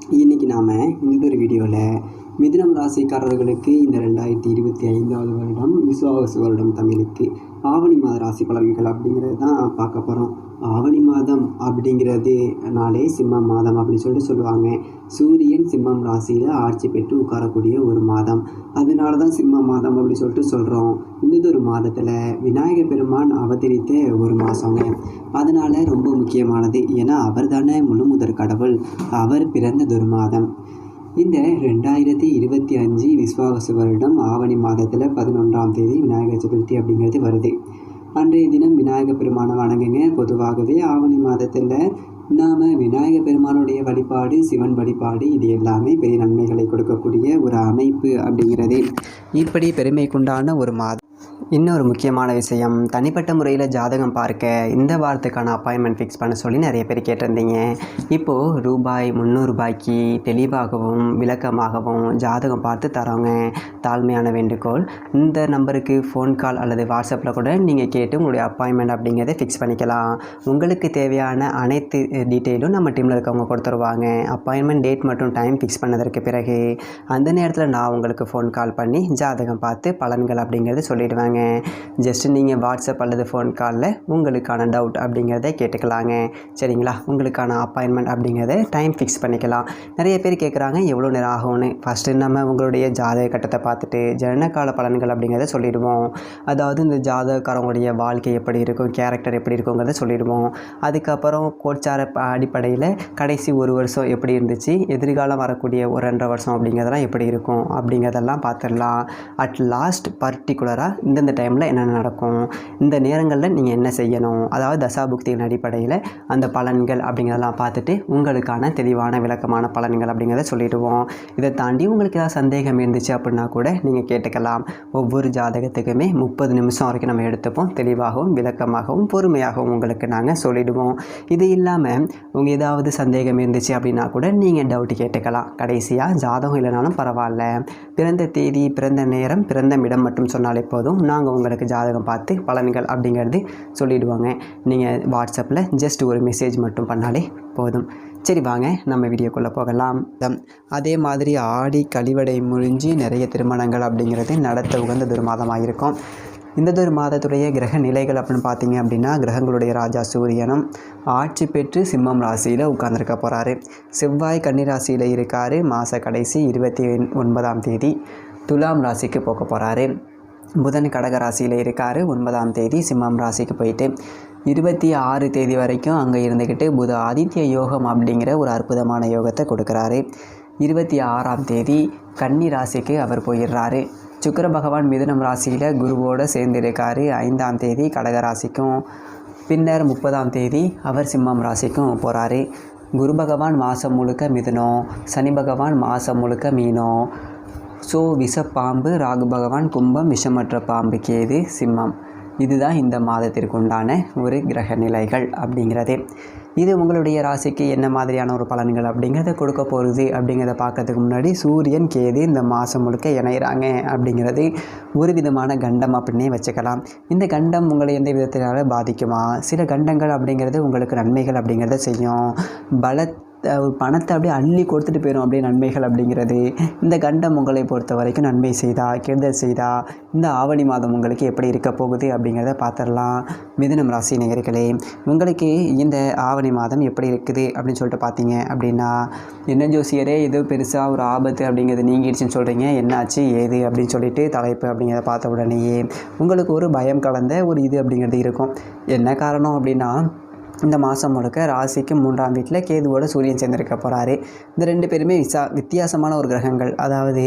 இன்றைக்கி நாம் இந்த ஒரு வீடியோவில் மிதுனம் ராசிக்காரர்களுக்கு இந்த ரெண்டாயிரத்தி இருபத்தி ஐந்தாவது வருடம் விசுவாவசு வருடம் தமிழுக்கு. ஆவணி மாத ராசி பலன்கள் அப்படிங்கிறது தான் பார்க்க போகிறோம் ஆவணி மாதம் அப்படிங்கிறது நாளே சிம்மம் மாதம் அப்படின்னு சொல்லிட்டு சொல்லுவாங்க. சூரியன் சிம்மம் ராசியில் ஆட்சி பெற்று உட்காரக்கூடிய ஒரு மாதம். அதனால தான் சிம்ம மாதம் அப்படி சொல்லிட்டு சொல்கிறோம் இந்த மாதத்தில் விநாயகர் பெருமான் அவதரித்த ஒரு மாதங்க அதனால் ரொம்ப முக்கியமானது. ஏன்னா அவர் தானே முழு முதற் கடவுள். அவர் பிறந்ததொரு மாதம். இந்த ரெண்டாயிரத்தி இருபத்தி அஞ்சு விஸ்வாவசு வருடம் ஆவணி மாதத்தில் பதினொன்றாம் தேதி விநாயகர் சதுர்த்தி அப்படிங்கிறது வருது. அன்றைய தினம் விநாயகர் பெருமானை வணங்குங்க. பொதுவாகவே ஆவணி மாதத்தில் நாம் விநாயகர் பெருமானுடைய வழிபாடு சிவன் வழிபாடு இது எல்லாமே பெரிய நன்மைகளை கொடுக்கக்கூடிய ஒரு அமைப்பு அப்படிங்கிறது. இப்படி பெருமைக்குண்டான ஒரு மாதம் இன்னொரு முக்கியமான விஷயம் தனிப்பட்ட முறையில் ஜாதகம் பார்க்க இந்த வாரத்துக்கான அப்பாயின்மெண்ட் ஃபிக்ஸ் பண்ண சொல்லி நிறைய பேர் கேட்டிருந்தீங்க. இப்போது ரூபாய் முந்நூறுபாய்க்கு தெளிவாகவும் விளக்கமாகவும் ஜாதகம் பார்த்து தரோங்க தாழ்மையான வேண்டுகோள் இந்த நம்பருக்கு ஃபோன் கால் அல்லது வாட்ஸ்அப்பில் கூட நீங்கள் கேட்டு உங்களுடைய அப்பாயின்மெண்ட் அப்படிங்கிறத ஃபிக்ஸ் பண்ணிக்கலாம். உங்களுக்கு தேவையான அனைத்து டீட்டெயிலும் நம்ம டீமில் இருக்கவங்க கொடுத்துருவாங்க. அப்பாயின்மெண்ட் டேட் மற்றும் டைம் ஃபிக்ஸ் பண்ணதற்கு பிறகு அந்த நேரத்தில் நான் உங்களுக்கு ஃபோன் கால் பண்ணி ஜாதகம் பார்த்து பலன்கள் அப்படிங்கிறது கேட்டுக்கலாங்க. ஜஸ்ட் நீங்கள் வாட்ஸ்அப் அல்லது ஃபோன் காலில் உங்களுக்கான டவுட் அப்படிங்கிறத கேட்டுக்கலாங்க. சரிங்களா? உங்களுக்கான அப்பாயின்மெண்ட் அப்படிங்கிறத டைம் ஃபிக்ஸ் பண்ணிக்கலாம். நிறைய பேர் கேட்குறாங்க எவ்வளோ நேரம் ஆகும்னு? ஃபஸ்ட்டு நம்ம உங்களுடைய ஜாதக கட்டத்தை பார்த்துட்டு ஜனனகால பலன்கள் அப்படிங்கிறத சொல்லிடுவோம். அதாவது இந்த ஜாதகக்காரங்களுடைய வாழ்க்கை எப்படி இருக்கும் கேரக்டர் எப்படி இருக்குங்கிறத சொல்லிடுவோம். அதுக்கப்புறம் கோச்சார அடிப்படையில் கடைசி ஒரு வருஷம் எப்படி இருந்துச்சு எதிர்காலம் வரக்கூடிய ஒரு ரெண்டரை வருஷம் அப்படிங்கிறதெல்லாம் எப்படி இருக்கும் அப்படிங்கிறதெல்லாம் பார்த்துடலாம். அட் லாஸ்ட் பர்டிகுலராக இந்தந்த டைமில் என்னென்ன நடக்கும்? இந்த நேரங்களில் நீங்கள் என்ன செய்யணும்? அதாவது தசாபுக்தியின் அடிப்படையில் அந்த பலன்கள் அப்படிங்கிறதெல்லாம் பார்த்துட்டு உங்களுக்கான தெளிவான விளக்கமான பலன்கள் அப்படிங்கிறத சொல்லிடுவோம். இதை தாண்டி உங்களுக்கு ஏதாவது சந்தேகம் இருந்துச்சு அப்படின்னா கூட நீங்கள் கேட்டுக்கலாம். ஒவ்வொரு ஜாதகத்துக்குமே முப்பது நிமிஷம் வரைக்கும் நம்ம எடுத்துப்போம். தெளிவாகவும் விளக்கமாகவும் பொறுமையாகவும் உங்களுக்கு நாங்கள் சொல்லிடுவோம். இது இல்லாமல் உங்கள் ஏதாவது சந்தேகம் இருந்துச்சு அப்படின்னா கூட நீங்கள் டவுட் கேட்டுக்கலாம். கடைசியாக ஜாதகம் இல்லைனாலும் பரவாயில்ல. பிறந்த தேதி பிறந்த நேரம் பிறந்த இடம் மட்டும் சொன்னாலே போதும். நாங்கள் உங்களுக்கு ஜாதகம் பார்த்து பலன்கள் அப்படிங்கிறது சொல்லிவிடுவாங்க நீங்கள் வாட்ஸ்அப்பில் ஜஸ்ட் ஒரு மெசேஜ் மட்டும் பண்ணாலே போதும். சரி வாங்க. நம்ம வீடியோக்குள்ளே போகலாம். அதே மாதிரி ஆடி கழிவடை முடிஞ்சு நிறைய திருமணங்கள் அப்படிங்கிறது நடத்த உகந்த ஒரு மாதமாக இருக்கும். இந்ததொரு மாதத்துடைய கிரக நிலைகள் அப்படின்னு பார்த்தீங்க அப்படின்னா கிரகங்களுடைய ராஜா சூரியனும் ஆட்சி பெற்று சிம்மம் ராசியில் உட்கார்ந்துருக்க போகிறாரு செவ்வாய் கன்னிராசியில் இருக்காரு. மாத கடைசி இருபத்தி ஒன்பதாம் தேதி துலாம் ராசிக்கு போக போகிறாரு புதன் கடக ராசியில் இருக்கார். ஒன்பதாம் தேதி சிம்மம் ராசிக்கு போயிட்டு இருபத்தி ஆறு தேதி வரைக்கும் அங்கே இருந்துக்கிட்டு புத ஆதித்ய யோகம் அப்படிங்கிற ஒரு அற்புதமான யோகத்தை கொடுக்குறாரு. இருபத்தி ஆறாம் தேதி கன்னி ராசிக்கு அவர் போயிடுறாரு. சுக்கர பகவான் மிதுனம் ராசியில் குருவோடு சேர்ந்திருக்காரு. ஐந்தாம் தேதி கடக ராசிக்கும் பின்னர் முப்பதாம் தேதி அவர் சிம்மம் ராசிக்கும் போகிறாரு குரு பகவான் மாதம் முழுக்க மிதுனம் சனி பகவான் மாதம் முழுக்க மீனம் ஸோ விஷப்பாம்பு ராகு பகவான் கும்பம் விஷமற்ற பாம்பு கேது சிம்மம். இதுதான் இந்த மாதத்திற்கு உண்டான ஒரு கிரக நிலைகள் அப்படிங்கிறதே. இது உங்களுடைய ராசிக்கு என்ன மாதிரியான ஒரு பலன்கள் அப்படிங்கிறத கொடுக்க போகிறது அப்படிங்கிறத பார்க்கறதுக்கு முன்னாடி சூரியன் கேது இந்த மாதம் முழுக்க இணையிறாங்க அப்படிங்கிறது ஒரு விதமான கண்டம் அப்படின்னே வச்சுக்கலாம். இந்த கண்டம் உங்களை எந்த விதத்தினால பாதிக்குமா? சில கண்டங்கள் அப்படிங்கிறது உங்களுக்கு நன்மைகள் அப்படிங்கிறத செய்யும். பல பணத்தை அப்படியே அள்ளி கொடுத்துட்டு போயிடும் அப்படியே நன்மைகள் அப்படிங்கிறது. இந்த கண்டம் உங்களை பொறுத்த வரைக்கும் நன்மை செய்தா கெடுதல் செய்தா? இந்த ஆவணி மாதம் உங்களுக்கு எப்படி இருக்க போகுது அப்படிங்கிறத பார்த்துடலாம். மிதுனம் ராசி நேயர்களே உங்களுக்கு இந்த ஆவணி மாதம் எப்படி இருக்குது அப்படின்னு சொல்லிட்டு பார்த்தீங்க அப்படின்னா என்ன ஜோசியரே இது பெருசாக ஒரு ஆபத்து அப்படிங்கிறது நீங்கிடுச்சுன்னு சொல்கிறீங்க என்னாச்சு ஏது அப்படின்னு சொல்லிட்டு தலைப்பு அப்படிங்கிறத பார்த்த உடனேயே உங்களுக்கு ஒரு பயம் கலந்த ஒரு இது அப்படிங்கிறது இருக்கும். என்ன காரணம் அப்படின்னா இந்த மாதம் முழுக்க ராசிக்கு மூன்றாம் வீட்டில் கேதுவோட சூரியன் சேர்ந்திருக்க போகிறாரு இந்த ரெண்டு பேருமே விசா வித்தியாசமான ஒரு கிரகங்கள். அதாவது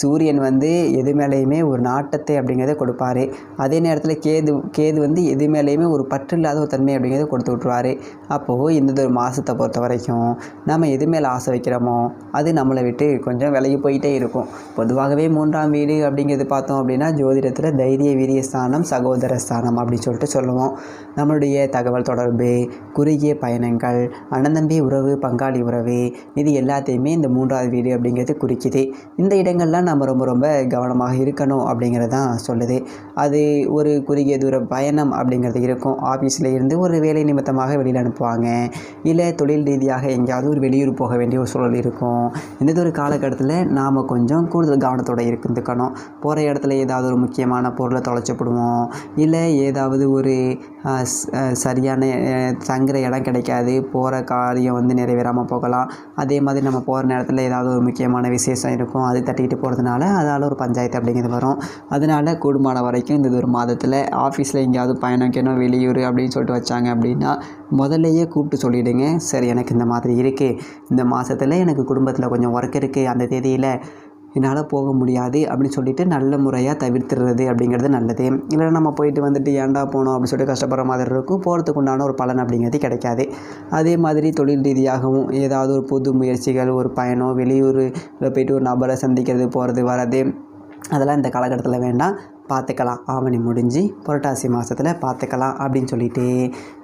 சூரியன் வந்து எது மேலேயுமே ஒரு நாட்டத்தை அப்படிங்கிறத கொடுப்பாரு. அதே நேரத்தில் கேது கேது வந்து எது மேலேயுமே ஒரு பற்று இல்லாத ஒரு தன்மை அப்படிங்கிறத கொடுத்து விட்ருவாரு அப்போது இந்த ஒரு மாதத்தை பொறுத்த வரைக்கும் நம்ம எது மேலே ஆசை வைக்கிறோமோ அது நம்மளை விட்டு கொஞ்சம் விலகி போயிட்டே இருக்கும். பொதுவாகவே மூன்றாம் வீடு அப்படிங்கிறது பார்த்தோம் அப்படின்னா ஜோதிடத்தில் தைரிய வீரிய ஸ்தானம் சகோதர ஸ்தானம் அப்படின்னு சொல்லிட்டு சொல்லுவோம். நம்மளுடைய தகவல் தொடர்பு குறுகிய பயணங்கள் அண்ணன் தம்பி உறவு பங்காளி உறவு இது எல்லாத்தையுமே இந்த மூன்றாவது வீடு அப்படிங்கிறது குறிக்குது. இந்த இடங்கள்லாம் நம்ம ரொம்ப ரொம்ப கவனமாக இருக்கணும் அப்படிங்கிறது தான் சொல்லுது. அது ஒரு குறுகிய தூர பயணம் அப்படிங்கிறது இருக்கும். ஆஃபீஸில் இருந்து ஒரு வேலை நிமித்தமாக வெளியில் அனுப்புவாங்க. இல்லை தொழில் ரீதியாக எங்கேயாவது ஒரு வெளியூர் போக வேண்டிய ஒரு சூழல் இருக்கும். இந்த ஒரு காலகட்டத்தில் நாம் கொஞ்சம் கூடுதல் கவனத்தோடு இருந்துக்கணும். போகிற இடத்துல ஏதாவது ஒரு முக்கியமான பொருளை தொலைச்சிப்படுவோம் இல்லை ஏதாவது ஒரு சரியான தங்குற இடம் கிடைக்காது. போகிற காரியம் வந்து நிறைவேறாமல் போகலாம். அதே மாதிரி நம்ம போகிற நேரத்தில் ஏதாவது ஒரு முக்கியமான விசேஷம் இருக்கும். அது தட்டிக்கிட்டு போகிறதுனால அதால் ஒரு பஞ்சாயத்து அப்படிங்கிறது வரும். அதனால் கூடுமான வரைக்கும் இந்த ஒரு மாதத்தில் ஆஃபீஸில் எங்கேயாவது பயணம் வெளியூர் அப்படின்னு சொல்லிட்டு வச்சாங்க அப்படின்னா முதல்லையே கூப்பிட்டு சொல்லிவிடுங்க சரி எனக்கு இந்த மாதிரி இருக்குது இந்த மாதத்தில் எனக்கு குடும்பத்தில் கொஞ்சம் ஒர்க் இருக்குது அந்த தேதியில் என்னால் போக முடியாது அப்படின்னு சொல்லிட்டு நல்ல முறையாக தவிர்த்துறது அப்படிங்கிறது நல்லது. இல்லைன்னா நம்ம போயிட்டு வந்துட்டு ஏன்டா போனோம் அப்படின்னு சொல்லிட்டு கஷ்டப்படுற மாதிரி இருக்கும். போகிறதுக்கு உண்டான ஒரு பலன் அப்படிங்கிறது கிடைக்காது. அதே மாதிரி தொழில் ரீதியாகவும் ஏதாவது ஒரு புது முயற்சிகள் ஒரு பயணம் வெளியூரில் போயிட்டு ஒரு நபரை சந்திக்கிறது போகிறது வர்றது அதெல்லாம் இந்த காலகட்டத்தில் வேண்டாம். பார்த்துக்கலாம் ஆவணி முடிஞ்சு புரட்டாசி மாதத்தில் பார்த்துக்கலாம் அப்படின்னு சொல்லிட்டு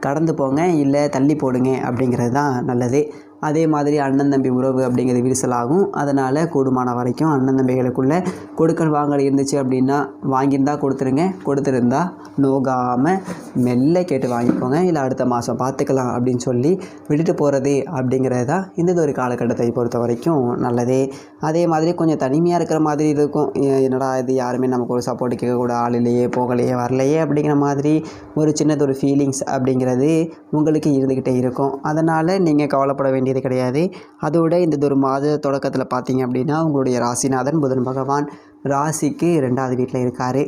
கடந்து போங்க. இல்லை தள்ளி போடுங்க அப்படிங்கிறது தான் நல்லது. அதே மாதிரி அண்ணன் தம்பி உறவு அப்படிங்கிறது விரிசலாகும். அதனால் கூடுமான வரைக்கும் அண்ணன் தம்பிகளுக்குள்ளே கொடுக்கல் வாங்கல் இருந்துச்சு அப்படின்னா வாங்கியிருந்தா கொடுத்துருங்க. கொடுத்துருந்தா நோகாமல் மெல்ல கேட்டு வாங்கிக்கோங்க. இல்லை அடுத்த மாதம் பார்த்துக்கலாம் அப்படின்னு சொல்லி விட்டுட்டு போகிறது அப்படிங்கிறது தான் இந்த ஒரு காலகட்டத்தை பொறுத்த வரைக்கும் நல்லதே. அதே மாதிரி கொஞ்சம் தனிமையாக இருக்கிற மாதிரி இருக்கும். என்னடா இது யாருமே நமக்கு ஒரு சப்போர்ட் கேட்கக்கூட ஆள் இல்லையே போகலையே வரலையே அப்படிங்கிற மாதிரி ஒரு சின்னதொரு ஃபீலிங்ஸ் அப்படிங்கிறது உங்களுக்கு இருந்துக்கிட்டே இருக்கும். அதனால் நீங்கள் கவலைப்பட வேண்டியது கிடையாது. அதோட இந்த ஒரு மாத தொடக்கத்தில் பார்த்தீங்க அப்படின்னா உங்களுடைய ராசிநாதன் புதன் பகவான் ராசிக்கு ரெண்டாவது வீட்டில் இருக்கார்.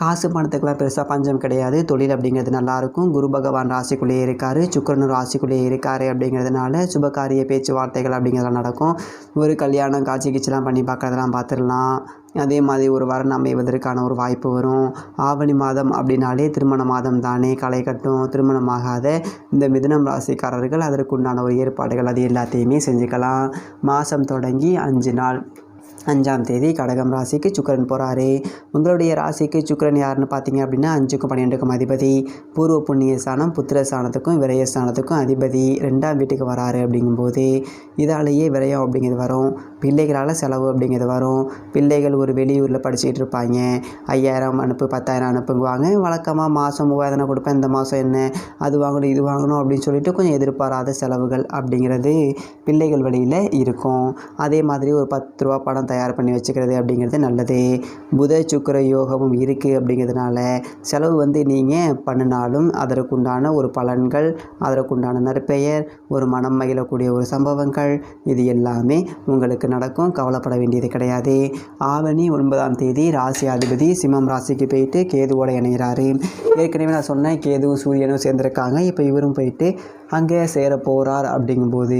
காசு பணத்துக்கெல்லாம் பெருசாக பஞ்சம் கிடையாது. தொழில் அப்படிங்கிறது நல்லாயிருக்கும் குரு பகவான் ராசிக்குள்ளேயே இருக்கார். சுக்கரனும் ராசிக்குள்ளேயே இருக்கார் அப்படிங்கிறதுனால சுபகாரிய பேச்சுவார்த்தைகள் அப்படிங்கிறதெல்லாம் நடக்கும். ஒரு கல்யாணம் காட்சி கீச்சிலாம் பண்ணி பார்க்குறதெல்லாம் பார்த்துடலாம் அதே மாதிரி ஒரு வரன் அமைவதற்கான ஒரு வாய்ப்பு வரும். ஆவணி மாதம் அப்படின்னாலே திருமண மாதம் தானே களை கட்டும் திருமணமாகாத இந்த மிதுனம் ராசிக்காரர்கள் அதற்குண்டான ஒரு ஏற்பாடுகள் அது எல்லாத்தையுமே செஞ்சுக்கலாம். மாதம் தொடங்கி அஞ்சு நாள். அஞ்சாம் தேதி கடகம் ராசிக்கு சுக்கரன் போகிறாரு உங்களுடைய ராசிக்கு சுக்கிரன் யாருன்னு பார்த்தீங்க அப்படின்னா அஞ்சுக்கும் பன்னிரெண்டுக்கும் அதிபதி. பூர்வ புண்ணிய ஸ்தானம் புத்திர ஸ்தானத்துக்கும் விரய ஸ்தானத்துக்கும் அதிபதி. ரெண்டாம் வீட்டுக்கு வராரு அப்படிங்கும்போது இதாலேயே விரயம் அப்படிங்கிறது வரும். பிள்ளைகளால் செலவு அப்படிங்கிறது வரும். பிள்ளைகள் ஒரு வெளியூரில் படிச்சுக்கிட்டு இருப்பாங்க. ஐயாயிரம் அனுப்பு பத்தாயிரம் அனுப்புங்குவாங்க. வழக்கமாக மாதம் மூவாயிரம் கொடுப்பேன் இந்த மாதம் என்ன? அது வாங்கணும் இது வாங்கணும் அப்படின்னு சொல்லிட்டு கொஞ்சம் எதிர்பாராத செலவுகள் அப்படிங்கிறது பிள்ளைகள் வழியில் இருக்கும். அதே மாதிரி ஒரு பத்து ரூபா பணம் தயார் பண்ணி வச்சுக்கிறது அப்படிங்கிறது நல்லது. புத சுக்கர யோகமும் இருக்குது அப்படிங்கிறதுனால செலவு வந்து நீங்கள் பண்ணினாலும் அதற்குண்டான ஒரு பலன்கள் அதற்குண்டான நற்பெயர் ஒரு மனம் மகிழக்கூடிய ஒரு சம்பவங்கள் இது எல்லாமே உங்களுக்கு நடக்கும். கவலைப்பட வேண்டியது கிடையாது. ஆவணி ஒன்பதாம் தேதி ராசி அதிபதி சிம்மம் ராசிக்கு போயிட்டு கேதுவோட இணைகிறாரு ஏற்கனவே நான் சொன்னேன் கேதுவும் சூரியனும் சேர்ந்துருக்காங்க. இப்போ இவரும் போயிட்டு அங்கே சேர போகிறார் அப்படிங்கும்போது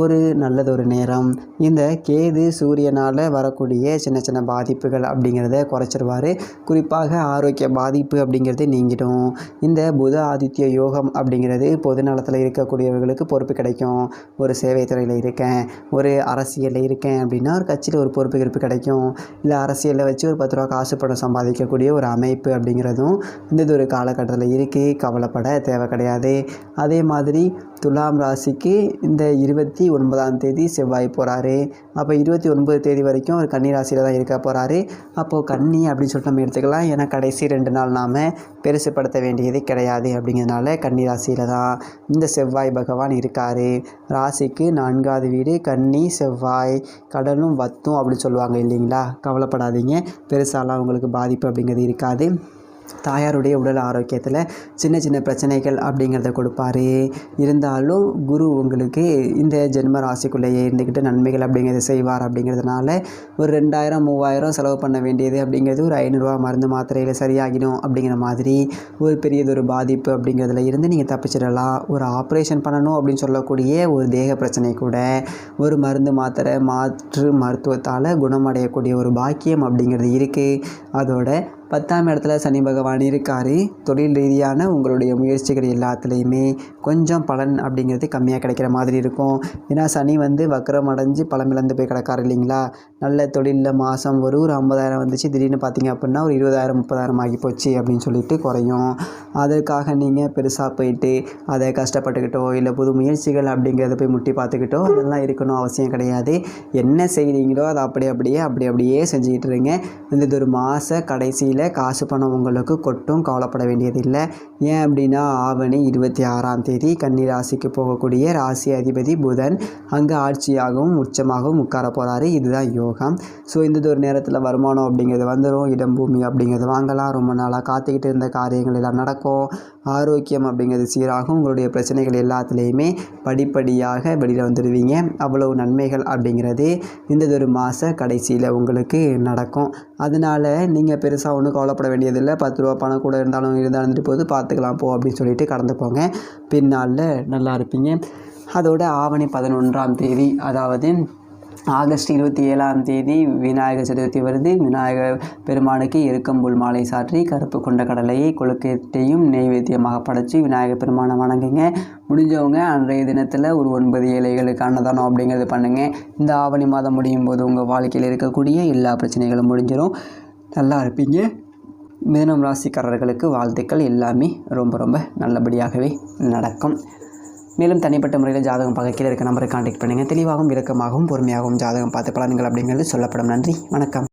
ஒரு நல்லதொரு நேரம். இந்த கேது சூரியனால் வரக்கூடிய சின்ன சின்ன பாதிப்புகள் அப்படிங்கிறத குறைச்சிருவார். குறிப்பாக ஆரோக்கிய பாதிப்பு அப்படிங்கிறது நீங்கிடும். இந்த புத ஆதித்ய யோகம் அப்படிங்கிறது பொது நலத்தில் இருக்கக்கூடியவர்களுக்கு பொறுப்பு கிடைக்கும். ஒரு சேவை துறையில் இருக்கேன் ஒரு அரசியலில் இருக்கேன் அப்படின்னா ஒரு கட்சியில் ஒரு பொறுப்பு கிறுப்பு கிடைக்கும். இல்லை அரசியலில் வச்சு ஒரு பத்து ரூபா காசு பணம் சம்பாதிக்கக்கூடிய ஒரு அமைப்பு அப்படிங்கிறதும் இந்த ஒரு காலகட்டத்தில் இருக்குது கவலைப்பட தேவை கிடையாது. அதே மாதிரி துலாம் ராசிக்கு இந்த இருபத்தி ஒன்பதாம் தேதி செவ்வாய் போகிறாரு அப்போ இருபத்தி ஒன்பது தேதி வரைக்கும் அவர் கன்னி ராசியில் தான் இருக்க போகிறாரு அப்போது கன்னி அப்படின்னு சொல்லிட்டு நம்ம எடுத்துக்கலாம். ஏன்னா கடைசி ரெண்டு நாள் நாம் பெருசுப்படுத்த வேண்டியது கிடையாது அப்படிங்கிறதுனால கன்னி ராசியில் தான் இந்த செவ்வாய் பகவான் இருக்கார். ராசிக்கு நான்காவது வீடு கன்னி செவ்வாய் கடலும் வத்தும் அப்படின்னு சொல்லுவாங்க இல்லைங்களா? கவலைப்படாதீங்க. பெருசாலாம் உங்களுக்கு பாதிப்பு அப்படிங்கிறது இருக்காது. தாயாருடைய உடல் ஆரோக்கியத்தில் சின்ன சின்ன பிரச்சனைகள் அப்படிங்கிறத கொடுப்பாரு. இருந்தாலும் குரு உங்களுக்கு இந்த ஜென்ம ராசிக்குள்ளேயே இருந்துக்கிட்டு நன்மைகள் அப்படிங்கிறத செய்வார் அப்படிங்கிறதுனால ஒரு ரெண்டாயிரம் மூவாயிரம் செலவு பண்ண வேண்டியது அப்படிங்கிறது ஒரு ஐநூறுரூவா மருந்து மாத்திரையில் சரியாகிடும் அப்படிங்கிற மாதிரி ஒரு பெரியதொரு பாதிப்பு அப்படிங்கிறதுல இருந்து நீங்கள் தப்பிச்சிடலாம். ஒரு ஆப்ரேஷன் பண்ணணும் அப்படின்னு சொல்லக்கூடிய ஒரு தேக பிரச்சனை கூட ஒரு மருந்து மாத்திரை மாற்று மருத்துவத்தால் குணமடையக்கூடிய ஒரு பாக்கியம் அப்படிங்கிறது இருக்குது அதோட பத்தாம் இடத்துல சனி பகவான் இருக்கார். தொழில் ரீதியான உங்களுடைய முயற்சிகள் எல்லாத்துலேயுமே கொஞ்சம் பலன் அப்படிங்கிறது கம்மியாக கிடைக்கிற மாதிரி இருக்கும். ஏன்னா சனி வந்து வக்கரம் அடைஞ்சு பலம் இழந்து போய் கிடக்காரு இல்லைங்களா? நல்ல தொழிலில் மாதம் ஒரு ஒரு ஐம்பதாயிரம் வந்துச்சு. திடீர்னு பார்த்தீங்க அப்படின்னா ஒரு இருபதாயிரம் முப்பதாயிரம் ஆகி போச்சு அப்படின்னு சொல்லிட்டு குறையும். அதற்காக நீங்கள் பெருசாக போயிட்டு அதை கஷ்டப்பட்டுக்கிட்டோ இல்லை புது முயற்சிகள் அப்படிங்கிறத போய் முட்டி பார்த்துக்கிட்டோ அதெல்லாம் இருக்கணும் அவசியம் கிடையாது. என்ன செய்கிறீங்களோ அதை அப்படி அப்படியே அப்படி அப்படியே செஞ்சுக்கிட்டு இருங்க. இந்த ஒரு மாத கடைசியில் காசு பணம் உங்களுக்கு கொட்டும் கவலைப்பட வேண்டியதில்லை. ஏன் அப்படின்னா ஆவணி இருபத்தி ஆறாம் தேதி கன்னிராசிக்கு போகக்கூடிய ராசி அதிபதி புதன் அங்கே ஆட்சியாகவும் உச்சமாகவும் உட்கார போகிறாரு இதுதான் யோகம். ஸோ இந்த ஒரு நேரத்தில் வருமானம் அப்படிங்கிறது வந்துடும் இடம் பூமி அப்படிங்கிறது வாங்கலாம். ரொம்ப நாளாக காத்துக்கிட்டு இருந்த காரியங்கள் எல்லாம் நடக்கும். ஆரோக்கியம் அப்படிங்கிறது சீராகும். உங்களுடைய பிரச்சனைகள் எல்லாத்துலேயுமே படிப்படியாக வெளியில் வந்துடுவீங்க. அவ்வளவு நன்மைகள் அப்படிங்கிறது இந்த ஒரு மாத கடைசியில் உங்களுக்கு நடக்கும். அதனால் நீங்கள் பெருசாக ஒன்றும் கவலைப்பட வேண்டியதில்லை. பத்து ரூபா பணம் கூட இருந்தாலும் இருந்தாலும் போது பார்த்து பார்த்துக்கலாம் போ அப்படின்னு சொல்லிட்டு கடந்து போங்க பின்னால் நல்லா இருப்பீங்க. அதோட ஆவணி பதினொன்றாம் தேதி அதாவது ஆகஸ்ட் இருபத்தி ஏழாம் தேதி விநாயகர் சதுர்த்தி வருது. விநாயகர் பெருமானுக்கு எருக்கம்புல் மாலை சாற்றி கருப்பு கொண்ட கடலையை கொழுக்கட்டையும் நெய்வேத்தியமாக படைச்சி விநாயகர் பெருமானை வணங்குங்க. முடிஞ்சவங்க அன்றைய தினத்தில் ஒரு ஒன்பது ஏழைகளுக்கு அன்னதானம் அப்படிங்கிறது பண்ணுங்கள் இந்த ஆவணி மாதம் முடியும் போது உங்கள் வாழ்க்கையில் இருக்கக்கூடிய எல்லா பிரச்சனைகளும் முடிஞ்சிடும் நல்லா இருப்பீங்க. மிதனம் ராசிக்காரர்களுக்கு வாழ்த்துக்கள். எல்லாமே ரொம்ப ரொம்ப நல்லபடியாகவே நடக்கும். மேலும் தனிப்பட்ட முறையில் ஜாதகம் பார்க்க கீழே இருக்க நம்பரை காண்டாக்ட் பண்ணுங்கள் தெளிவாகவும் விளக்கமாகவும் பொறுமையாகவும் ஜாதகம் பார்த்து பலன்கள் அப்படிங்கிறது சொல்லப்படும். நன்றி. வணக்கம்.